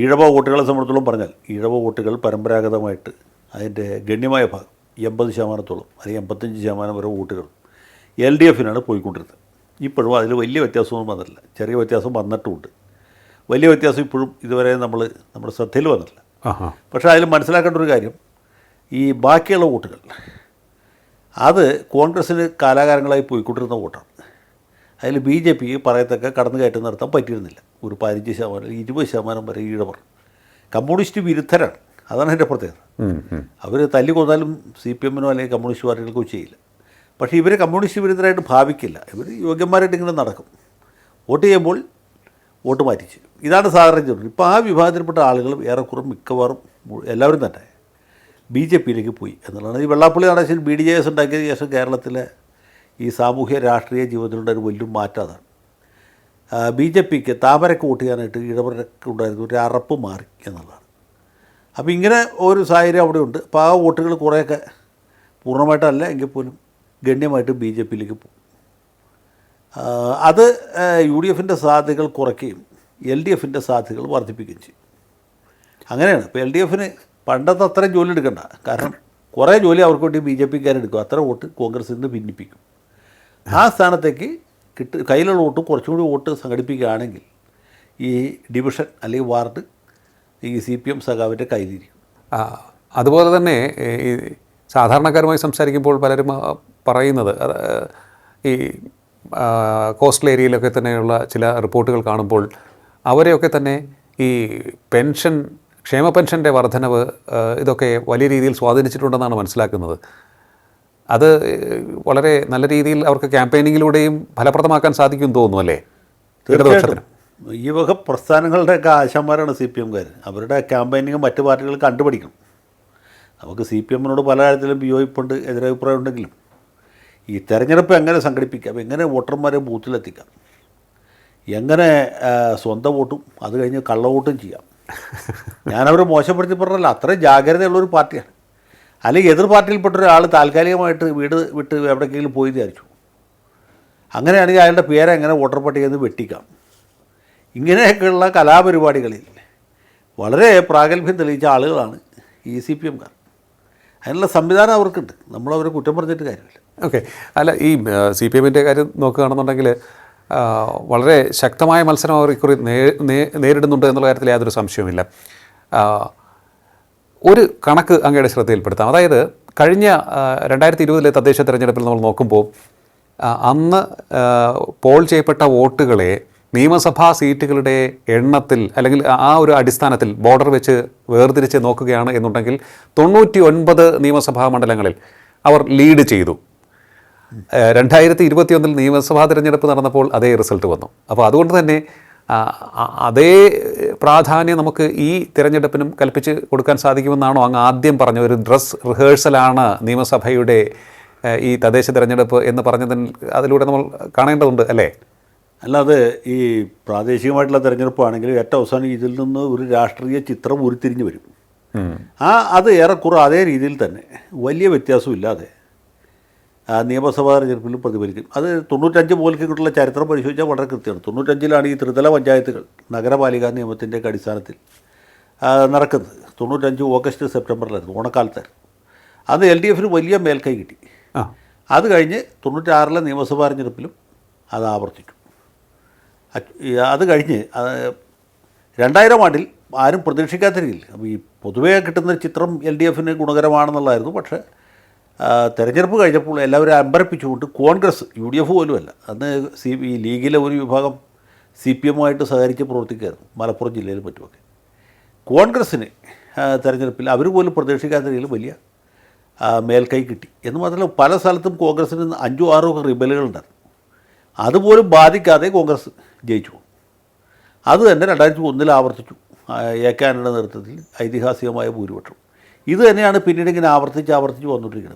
ഈഴവ വോട്ടുകളെ സംബന്ധിച്ചോളം പറഞ്ഞാൽ ഈഴവ വോട്ടുകൾ പരമ്പരാഗതമായിട്ട് അതിന്റെ ഗണ്യമായ ഭാഗം എൺപത് ശതമാനത്തോളം അല്ലെങ്കിൽ എൺപത്തഞ്ച് ശതമാനം വരെ വോട്ടുകൾ എൽ ഡി എഫിനാണ് പോയിക്കൊണ്ടിരുന്നത്. ഇപ്പോഴും അതിൽ വലിയ വ്യത്യാസമൊന്നും വന്നിട്ടില്ല. ചെറിയ വ്യത്യാസം വന്നിട്ടുമുണ്ട് വലിയ വ്യത്യാസം ഇപ്പോഴും ഇതുവരെ നമ്മൾ നമ്മുടെ ശ്രദ്ധയിൽ വന്നിട്ടില്ല. പക്ഷേ അതിൽ മനസ്സിലാക്കേണ്ട ഒരു കാര്യം ഈ ബാക്കിയുള്ള വോട്ടുകൾ അത് കോൺഗ്രസ്സിന് കാലാകാലങ്ങളായി പോയിക്കൊണ്ടിരുന്ന വോട്ടാണ്. അതിൽ ബി ജെ പി പറയത്തക്ക കടന്നുകയറ്റം നടത്താൻ പറ്റിയിരുന്നില്ല. ഒരു പതിനഞ്ച് ശതമാനം ഇരുപത് ശതമാനം വരെ ഈഴവർ. കമ്മ്യൂണിസ്റ്റ് വിരുദ്ധരാണ്. അതാണ് എന്റെ പ്രത്യേകത. അവർ തല്ലി കൊന്നാലും സി പി എമ്മിനോ അല്ലെങ്കിൽ കമ്മ്യൂണിസ്റ്റ് പാർട്ടികൾക്കോ ചെയ്യില്ല. പക്ഷേ ഇവരെ കമ്മ്യൂണിസ്റ്റ് വിരുദ്ധരായിട്ട് ഭാവിക്കില്ല. ഇവർ യോഗ്യന്മാരായിട്ട് ഇങ്ങനെ നടക്കും. വോട്ട് ചെയ്യുമ്പോൾ വോട്ട് മാറ്റിച്ച്. ഇതാണ് സാധാരണ ചെയ്യുന്നത്. ഇപ്പോൾ ആ വിഭാഗത്തിൽപ്പെട്ട ആളുകളും ഏറെക്കുറെ മിക്കവാറും എല്ലാവരും തന്നെ ബി ജെ പിയിലേക്ക് പോയി എന്നുള്ളതാണ്. ഈ Vellappally Natesan B D J S ഉണ്ടാക്കിയതിന് ശേഷം കേരളത്തിലെ ഈ സാമൂഹ്യ രാഷ്ട്രീയ ജീവിതത്തിലുള്ള ഒരു വലിയ മാറ്റം അതാണ്. ബി ജെ പിക്ക് താമരക്ക് വോട്ട് ചെയ്യാനായിട്ട് ഇടപെടലൊക്കെ ഉണ്ടായിരുന്നു ഒരു അറപ്പ് മാറി എന്നുള്ളതാണ്. അപ്പോൾ ഇങ്ങനെ ഒരു സാഹചര്യം അവിടെ ഉണ്ട്. അപ്പോൾ ആ വോട്ടുകൾ കുറേയൊക്കെ പൂർണമായിട്ടല്ല എങ്കിൽ പോലും ഗണ്യമായിട്ട് ബി ജെ പിയിലേക്ക് പോകും. അത് യു ഡി എഫിന്റെ സാധ്യതകൾ കുറയ്ക്കുകയും എൽ ഡി എഫിന്റെ സാധ്യതകൾ വർദ്ധിപ്പിക്കുകയും ചെയ്യും. അങ്ങനെയാണ്. ഇപ്പോൾ എൽ ഡി എഫിന് പണ്ടത്തെ അത്രയും ജോലി എടുക്കണ്ട. കാരണം കുറേ ജോലി അവർക്ക് വേണ്ടി ബി ജെ പിക്കാരെടുക്കും അത്ര വോട്ട് കോൺഗ്രസിൽ നിന്ന് ഭിന്നിപ്പിക്കും. ആ സ്ഥാനത്തേക്ക് കിട്ട് കയ്യിലുള്ള വോട്ട് കുറച്ചും കൂടി വോട്ട് സംഘടിപ്പിക്കുകയാണെങ്കിൽ ഈ ഡിവിഷൻ അല്ലെങ്കിൽ വാർഡ് ഈ സി പി എം സഖാവിന്റെ കയ്യിലിരിക്കും അതുപോലെ തന്നെ ഈ സാധാരണക്കാരുമായി സംസാരിക്കുമ്പോൾ പലരും പറയുന്നത് ഈ കോസ്റ്റൽ ഏരിയയിലൊക്കെ തന്നെയുള്ള ചില റിപ്പോർട്ടുകൾ കാണുമ്പോൾ അവരെയൊക്കെ തന്നെ ഈ പെൻഷൻ ക്ഷേമ പെൻഷന്റെ വർധനവ് ഇതൊക്കെ വലിയ രീതിയിൽ സ്വാധീനിച്ചിട്ടുണ്ടെന്നാണ് മനസ്സിലാക്കുന്നത്. അത് വളരെ നല്ല രീതിയിൽ അവർക്ക് ക്യാമ്പയിനിങ്ങിലൂടെയും ഫലപ്രദമാക്കാൻ സാധിക്കും തോന്നുന്നു അല്ലേ? ഈ വക പ്രസ്ഥാനങ്ങളുടെയൊക്കെ ആശാന്മാരാണ് സി പി എംകാർ. അവരുടെ ക്യാമ്പയിനിങ് മറ്റു പാർട്ടികൾ കണ്ടുപിടിക്കണം. നമുക്ക് സി പി എമ്മിനോട് പല കാര്യത്തിലും വിയോജിപ്പുണ്ട് എതിരഭിപ്രായം ഉണ്ടെങ്കിലും ഈ തെരഞ്ഞെടുപ്പ് എങ്ങനെ സംഘടിപ്പിക്കാം? എങ്ങനെ വോട്ടർമാരെ ബൂത്തിലെത്തിക്കാം? എങ്ങനെ സ്വന്തം വോട്ടും അത് കഴിഞ്ഞ് കള്ളവോട്ടും ചെയ്യാം? ഞാനവരെ മോശപ്പെടുത്തി പറഞ്ഞല്ല അത്രയും ജാഗ്രതയുള്ളൊരു പാർട്ടിയാണ്. അല്ലെങ്കിൽ എതിർ പാർട്ടിയിൽപ്പെട്ട ഒരാൾ താൽക്കാലികമായിട്ട് വീട് വിട്ട് എവിടേക്കെങ്കിലും പോയി വിചാരിച്ചു. അങ്ങനെയാണെങ്കിൽ അയാളുടെ പേര് എങ്ങനെ വോട്ടർ പട്ടികയിൽ നിന്ന് വെട്ടിക്കാം? ഇങ്ങനെയൊക്കെയുള്ള കലാപരിപാടികളിൽ വളരെ പ്രാഗൽഭ്യം തെളിയിച്ച ആളുകളാണ് ഈ സി പി എംകാർ അതിനുള്ള സംവിധാനം അവർക്കുണ്ട്. നമ്മളവരെ കുറ്റം പറഞ്ഞിട്ട് കാര്യമില്ല. ഓക്കെ. അല്ല ഈ സി പി എമ്മിന്റെ കാര്യം നോക്കുകയാണെന്നുണ്ടെങ്കിൽ വളരെ ശക്തമായ മത്സരം അവർ ഇക്കുറി നേരിടുന്നുണ്ട് എന്നുള്ള കാര്യത്തിൽ യാതൊരു സംശയവുമില്ല. ഒരു കണക്ക് അങ്ങയുടെ ശ്രദ്ധയിൽപ്പെടുത്താം. അതായത് കഴിഞ്ഞ രണ്ടായിരത്തി ഇരുപതിലെ തദ്ദേശ തെരഞ്ഞെടുപ്പിൽ നമ്മൾ നോക്കുമ്പോൾ അന്ന് പോൾ ചെയ്യപ്പെട്ട വോട്ടുകളെ നിയമസഭാ സീറ്റുകളുടെ എണ്ണത്തിൽ അല്ലെങ്കിൽ ആ ഒരു അടിസ്ഥാനത്തിൽ ബോർഡർ വെച്ച് വേർതിരിച്ച് നോക്കുകയാണ് എന്നുണ്ടെങ്കിൽ തൊണ്ണൂറ്റി ഒൻപത് നിയമസഭാ മണ്ഡലങ്ങളിൽ അവർ ലീഡ് ചെയ്തു. രണ്ടായിരത്തി ഇരുപത്തിയൊന്നിൽ നിയമസഭാ തിരഞ്ഞെടുപ്പ് നടന്നപ്പോൾ അതേ റിസൾട്ട് വന്നു. അപ്പോൾ അതുകൊണ്ട് തന്നെ അതേ പ്രാധാന്യം നമുക്ക് ഈ തിരഞ്ഞെടുപ്പിനും കൽപ്പിച്ച് കൊടുക്കാൻ സാധിക്കുമെന്നാണോ അങ്ങ് ആദ്യം പറഞ്ഞ ഒരു ഡ്രസ് റിഹേഴ്സലാണ് നിയമസഭയുടെ ഈ തദ്ദേശ തിരഞ്ഞെടുപ്പ് എന്ന് പറഞ്ഞതിൽ അതിലൂടെ നമ്മൾ കാണേണ്ടതുണ്ട് അല്ലേ? അല്ലാതെ ഈ പ്രാദേശികമായിട്ടുള്ള തിരഞ്ഞെടുപ്പാണെങ്കിൽ ഏറ്റവും അവസാനം ഇതിൽ നിന്ന് ഒരു രാഷ്ട്രീയ ചിത്രം ഉരുത്തിരിഞ്ഞ് വരും. ആ അത് ഏറെക്കുറെ അതേ രീതിയിൽ തന്നെ. വലിയ വ്യത്യാസമില്ലാതെ. നിയമസഭാ തെരഞ്ഞെടുപ്പിലും പ്രതിഫലിക്കും. അത് തൊണ്ണൂറ്റഞ്ച് പോലിക്കുള്ള ചരിത്രം പരിശോധിച്ചാൽ വളരെ കൃത്യമാണ്. തൊണ്ണൂറ്റഞ്ചിലാണ് ഈ ത്രിതല പഞ്ചായത്തുകൾ നഗരപാലിക നിയമത്തിന്റെ അടിസ്ഥാനത്തിൽ നടക്കുന്നത്. തൊണ്ണൂറ്റഞ്ച് ഓഗസ്റ്റ് സെപ്റ്റംബറിലായിരുന്നു ഓണക്കാലത്ത് അന്ന് എൽ ഡി എഫിന് വലിയ മേൽക്കൈ കിട്ടി. അത് കഴിഞ്ഞ് തൊണ്ണൂറ്റാറിലെ നിയമസഭാ തെരഞ്ഞെടുപ്പിലും അത് ആവർത്തിച്ചു. അ- അത് കഴിഞ്ഞ് രണ്ടായിരം ആണ്ടിൽ ആരും പ്രതീക്ഷിക്കാത്ത രീതിയിൽ അപ്പോൾ ഈ പൊതുവേ കിട്ടുന്ന ചിത്രം എൽ ഡി എഫിന് ഗുണകരമാണെന്നുള്ളതായിരുന്നു. പക്ഷേ തെരഞ്ഞെടുപ്പ് കഴിഞ്ഞപ്പോൾ എല്ലാവരും അമ്പരപ്പിച്ചുകൊണ്ട് കോൺഗ്രസ് യു ഡി എഫ് പോലും അല്ല അന്ന് സി ഈ ലീഗിലെ ഒരു വിഭാഗം സി പി എമ്മുമായിട്ട് സഹകരിച്ച് പ്രവർത്തിക്കുകയായിരുന്നു മലപ്പുറം ജില്ലയിൽ മറ്റുമൊക്കെ. കോൺഗ്രസ്സിന് തെരഞ്ഞെടുപ്പിൽ അവർ പോലും പ്രതീക്ഷിക്കാത്ത രീതിയിൽ വലിയ മേൽക്കൈ കിട്ടി. എന്ന് മാത്രമല്ല പല സ്ഥലത്തും കോൺഗ്രസ്സിന് അഞ്ചോ ആറോ ഒക്കെ റിബലുകളുണ്ടായിരുന്നു അതുപോലും ബാധിക്കാതെ കോൺഗ്രസ് ജയിച്ചു അത് തന്നെ രണ്ടായിരത്തി ഒന്നിൽ ആവർത്തിച്ചു എ നേതൃത്വത്തിൽ ഐതിഹാസികമായ ഭൂരിപക്ഷം. ഇത് തന്നെയാണ് പിന്നീട് ഇങ്ങനെ ആവർത്തിച്ച് ആവർത്തിച്ച് വന്നുകൊണ്ടിരിക്കുന്നത്.